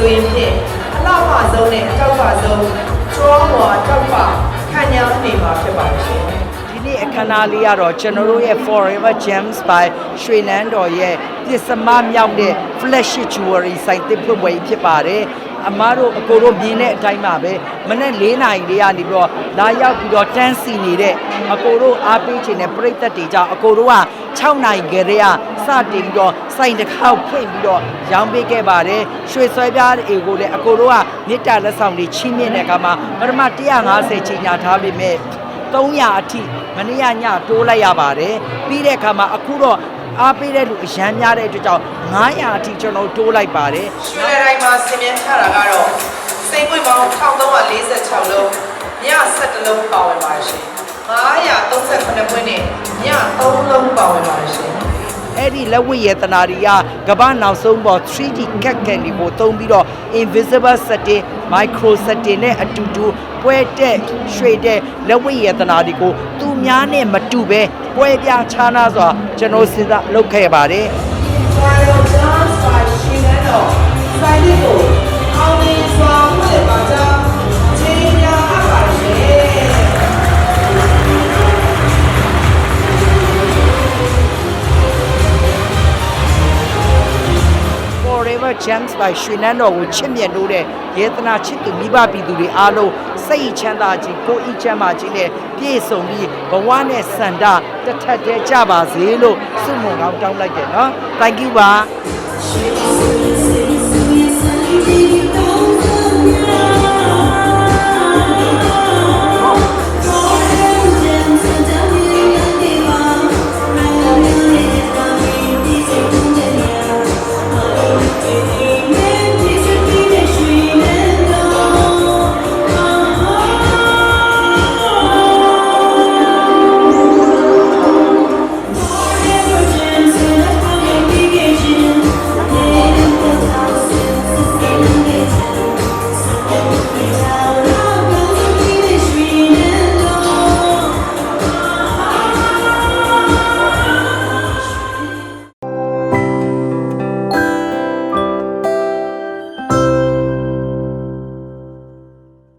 ဆိုရင်ဖြင့်အလောက်ပါဆုံးနဲ့အတောက်ပါဆုံး strong ဝါတောက်ပါခံရနေမှာဖြစ်ပါလိမ့်ရှင်ဒီနေ့အခမ်းအနားလေးကတော့ကျွန်တော်တို့ရဲ့ Forever Gems by ရွှေနန်းတော်ရဲ့ပစ္စမမြောက်တဲ့ Flash Jewelry ဆိုင်သစ်ဖွင့်ပွဲဖြစ်ပါတယ်အမားတို့အကိုတို့မြင်တဲ့အတိုင်းပါပဲမနေ့၄နာရီလေးကနေပြီးတော့လာရောက်ပြီးတော့တန်းစီနေတဲ့အကိုတို့အားပေးခြင်းနဲ့ပြိသက်တွေကြောင့်အကိုတို့က 6နာရီခရေကစတင်ပြီးတော့စိုင်တစ်ခေါက်ဖွင့်ပြီးတော့ရောင်းပေးခဲ့ပါတယ်ရွှေဆွဲပြားအေကိုလည်းအကိုတို့ကမြစ်တာလက်ဆောင်တွေချင်းမြင့်တဲ့အခါမှာပထမ150ချိန်ညာထားပေမဲ့300အထိမနေ့ကညတိုးလိုက်ရပါတယ်ပြီးတဲ့အခါမှာအခုတော့အားပေးတဲ့လူအရန်များတဲ့အတွက်ကြောင့်900အထိကျွန်တော်တိုးလိုက်ပါတယ်ရွှေလယ်တိုင်းမှာဆင်မြန်းချတာကတော့စိတ်ပွင့်ပေါင်း1346လုံးည17လုံးပါဝင်ပါရှင် 938ပွင့်နဲ့ည3လုံးပါဝင်ပါရှင်အဲ့ဒီလက်ဝိရတနာတွေကကမ္ဘာနောက်ဆုံးပေါ် 3D CAD scan တွေကိုသုံးပြီးတော့ invisible setting micro setting နဲ့အတူတူပွဲတက်ရွှေတဲ့လက်ဝိရတနာတွေကိုသူများနဲ့မတူပဲပွဲပြခြားနာစွာကျွန်တော်စဉ်းစားလုပ်ခဲ့ပါတယ် Gems by ရွှေနန်းတော်ကိုချစ်မြတ်လို့တဲ့ယေသနာချစ်သူမိဘပြည်သူတွေအားလုံးစိတ်ချမ်းသာခြင်းကိုယ်ဤချမ်းသာခြင်းနဲ့ပြည့်စုံပြီးဘဝနဲ့စန္ဒတစ်ထက်တည်းကြပါစေလို့ဆုမွန်ကောင်းတောင်းလိုက်တယ်နော် Thank you ပါ